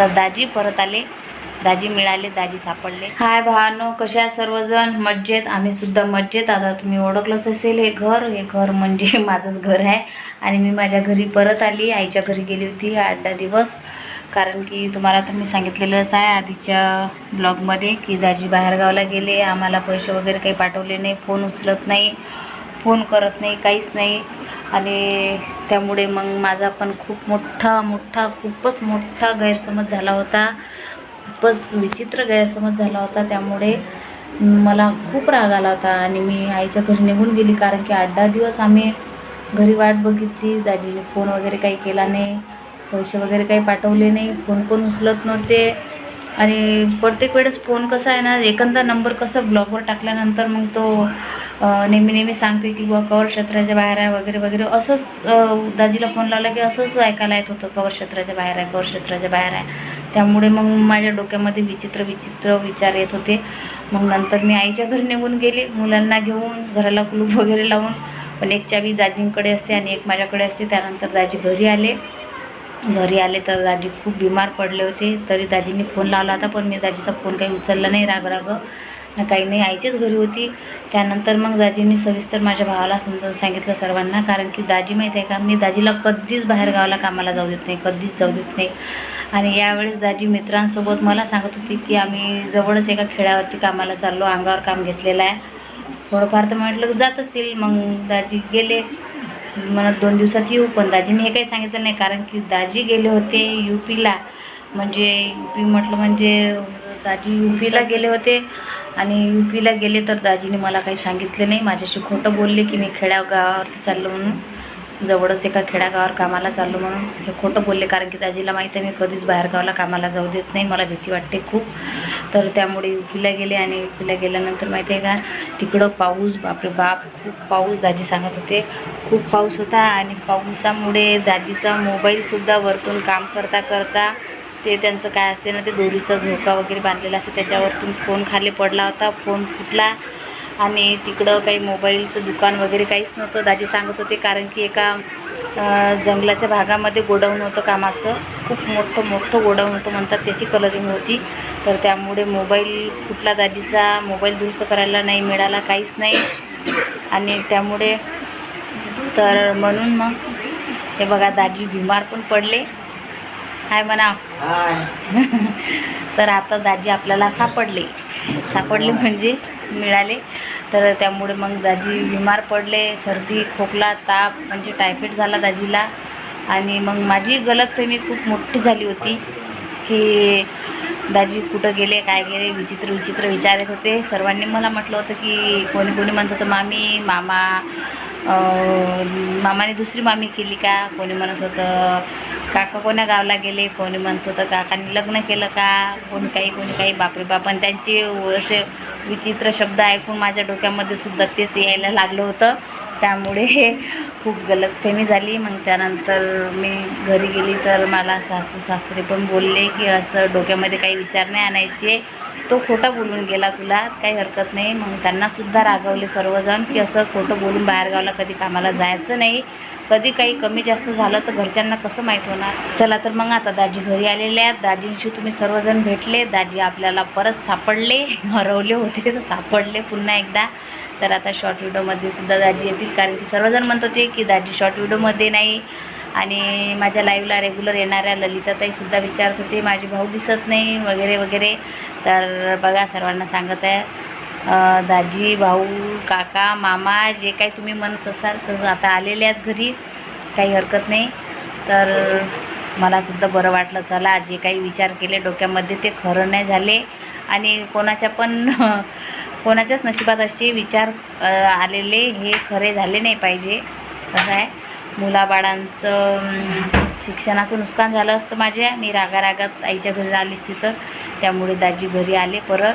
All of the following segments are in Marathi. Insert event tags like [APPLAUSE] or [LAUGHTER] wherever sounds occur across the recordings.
तर दाजी परत आले. दाजी मिळाले दाजी सापडले. हाय भावानो कशा सर्वजण? मज्जेत. आम्ही सुद्धा मज्जेत. आता तुम्ही ओळखलंच असेल हे घर. हे घर म्हणजे [LAUGHS] माझंच घर आहे. आणि मी माझ्या घरी परत आली. आईच्या घरी गेली होती आठ दहा दिवस. कारण की तुम्हाला तर मी सांगितलेलंच आहे आधीच्या ब्लॉगमध्ये की दाजी बाहेरगावला गेले. आम्हाला पैसे वगैरे काही पाठवले नाही फोन उचलत नाही. फोन करत नाही काहीच नाही. आणि त्यामुळे मग माझा पण खूप मोठा मोठा खूपच मोठा गैरसमज झाला होता. खूपच विचित्र गैरसमज झाला होता. त्यामुळे मला खूप राग आला होता आणि मी आईच्या घरी निघून गेली कारण की आठ दहा दिवस आम्ही घरी वाट बघितली. दाजीने फोन वगैरे काही केला नाही. पैसे वगैरे काही पाठवले नाही. फोन पण उचलत नव्हते. आणि प्रत्येक वेळेस फोन कसा आहे ना एखादा नंबर कसा ब्लॉगवर टाकल्यानंतर मग तो नेहमी नेहमी सांगते की बुवा कवर क्षेत्राच्या बाहेर आहे वगैरे वगैरे. असंच दाजीला फोन लावला की असंच ऐकायला येत होतं कवर क्षेत्राच्या बाहेर आहे कवर क्षेत्राच्या बाहेर आहे. त्यामुळे मग माझ्या डोक्यामध्ये विचित्र विचित्र विचार येत होते. मग नंतर मी आईच्या घरी निघून गेले. मुलांना घेऊन घराला कुलूप वगैरे लावून. पण एक चावी दाजींकडे असते आणि एक माझ्याकडे असते. त्यानंतर दाजी घरी आले. घरी आले तर दाजी खूप बिमार पडले होते. तरी दाजींनी फोन लावला होता पण मी दाजीचा फोन काही उचलला नाही राग राग काही नाही आईचीच घरी होती. त्यानंतर मग दाजींनी सविस्तर माझ्या भावाला समजावून सांगितलं सर्वांना कारण की दाजी माहीत आहे का मी दाजीला कधीच बाहेर गावाला कामाला जाऊ देत नाही कधीच जाऊ देत नाही. आणि यावेळेस दाजी मित्रांसोबत मला सांगत होती की आम्ही जवळच एका खेड्यावरती कामाला चाललो अंगावर काम घेतलेलं आहे. थोडंफार तर म्हटलं जात असतील. मग दाजी गेले. मला दोन दिवसात येऊ पण दाजीने हे काही सांगितलं नाही कारण की दाजी गेले होते यू पीला म्हणजे यू पी म्हटलं म्हणजे दाजी यू पीला गेले होते. आणि यू पीला गेले तर दाजीने मला काही सांगितले नाही. माझ्याशी खोटं बोलले की मी खेड्यागावावरती चाललो म्हणून जवळच एका खेड्यागावावर कामाला चाललो म्हणून. हे खोटं बोलले कारण की दाजीला माहीत आहे मी कधीच बाहेरगावाला कामाला जाऊ देत नाही. मला भीती वाटते खूप. तर त्यामुळे युपीला गेले आणि युपीला गेल्यानंतर माहिती आहे का तिकडं पाऊस बापरे बाप खूप पाऊस. दाजी सांगत होते खूप पाऊस होता आणि पावसामुळे दाजीचा मोबाईलसुद्धा वरतून काम करता करता ते त्यांचं काय असते ना ते दोरीचा झोका वगैरे बांधलेला असते. त्याच्यावरतून फोन खाली पडला होता फोन फुटला. आणि तिकडं काही मोबाईलचं दुकान वगैरे काहीच नव्हतं. दाजी सांगत होते कारण की एका जंगलाच्या भागामध्ये गोडाऊन होतं कामाचं. खूप मोठं मोठं गोडाऊन होतं म्हणतात त्याची कलरिंग होती. तर त्यामुळे मोबाईल कुठला दाजीचा मोबाईल दुरुस्त करायला नाही मिळाला काहीच नाही. आणि त्यामुळे तर म्हणून मग हे बघा दाजी बिमार पण पडले. हाय म्हणा. [LAUGHS] तर आता दाजी आपल्याला सापडले. सापडले म्हणजे मिळाले. तर त्यामुळे मग दाजी बिमार पडले सर्दी खोकला ताप म्हणजे टायफॉईड झाला दाजीला. आणि मग माझी गलतफहमी खूप मोठी झाली होती. की दाजी कुठं गेले काय गेले विचित्र विचित्र विचार येत होते. सर्वांनी मला म्हटलं होतं की कोणी कोणी म्हणत होतं मामी मामा मामाने दुसरी मामी केली का? कोणी म्हणत होतं काका कोण्या गावला गेले कोणी म्हणतो तर काकांनी लग्न केलं का? कोण काही कोणी काही बापरे बाप. आणि त्यांचे असे विचित्र शब्द ऐकून माझ्या डोक्यामध्ये सुद्धा तेच यायला लागलं होतं. त्यामुळे खूप गलतफहमी झाली. मग त्यानंतर मी घरी गेली तर मला सासू सासरे पण बोलले की असं डोक्यामध्ये काही विचार नाही आणायचे. तो खोटा बोलून गेला तुला काही हरकत नाही. मग त्यांनासुद्धा रागवले सर्वजण की असं खोटं बोलून बाहेरगावला कधी कामाला जायचं नाही. कधी काही कमी जास्त झालं तर घरच्यांना कसं माहीत होणार? चला तर मग आता दाजी घरी आलेले आहेत. दाजींशी तुम्ही सर्वजण भेटले. दाजी आपल्याला परत सापडले. [LAUGHS] हरवले होते तर सापडले पुन्हा एकदा. तर आता शॉर्ट व्हिडिओमध्ये सुद्धा दाजी येतील. कारण की सर्वजण म्हणत होते की दाजी शॉर्ट व्हिडिओमध्ये नाही. आणि माझ्या लाईव्हला रेग्युलर येणाऱ्या ललिताताईसुद्धा विचारत होते माझे भाऊ दिसत नाही वगैरे वगैरे. तर बघा सर्वांना सांगत आहे. दाजी भाऊ काका मामा जे काही तुम्ही म्हणत असाल तर आता आलेले आहेत घरी. काही हरकत नाही. तर मलासुद्धा बरं वाटलं चला जे काही विचार केले डोक्यामध्ये ते खरं नाही झाले. आणि कोणाच्या पण [LAUGHS] कोणाच्याच नशिबात असे विचार आलेले हे खरे झाले नाही पाहिजे. कसं आहे. मुलाबाळांचं शिक्षणाचं नुकसान झालं असतं माझ्या. मी रागारागात आईच्या घरी आली असती तर. त्यामुळे दाजी घरी आले परत.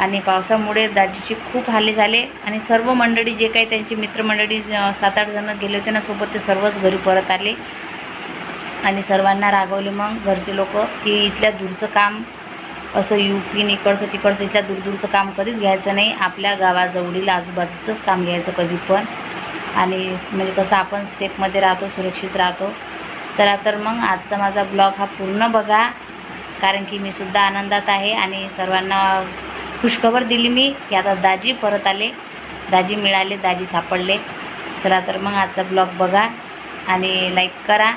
आणि पावसामुळे दाजीचे खूप हाले झाले. आणि सर्व मंडळी जे काही त्यांची मित्रमंडळी सात आठ जणं गेले होते ना सोबत ते सर्वच घरी परत आले. आणि सर्वांना रागवले मग घरचे लोक की इथल्या दूरचं काम असं यू पीन इकडचं तिकडचं इथल्या दूरदूरचं काम कधीच घ्यायचं नाही. आपल्या गावाजवळील आजूबाजूचंच काम घ्यायचं कधी पण. आणि म्हणजे कसं आपण सेफमध्ये राहतो सुरक्षित राहतो. चला तर मग आजचा माझा ब्लॉग हा पूर्ण बघा. कारण की मी सुद्धा आनंदात आहे आणि सर्वांना खुशखबर दिली मी की आता दाजी परत आले. दाजी मिळाले दाजी सापडले. चला तर मग आजचा ब्लॉग बघा आणि लाईक करा.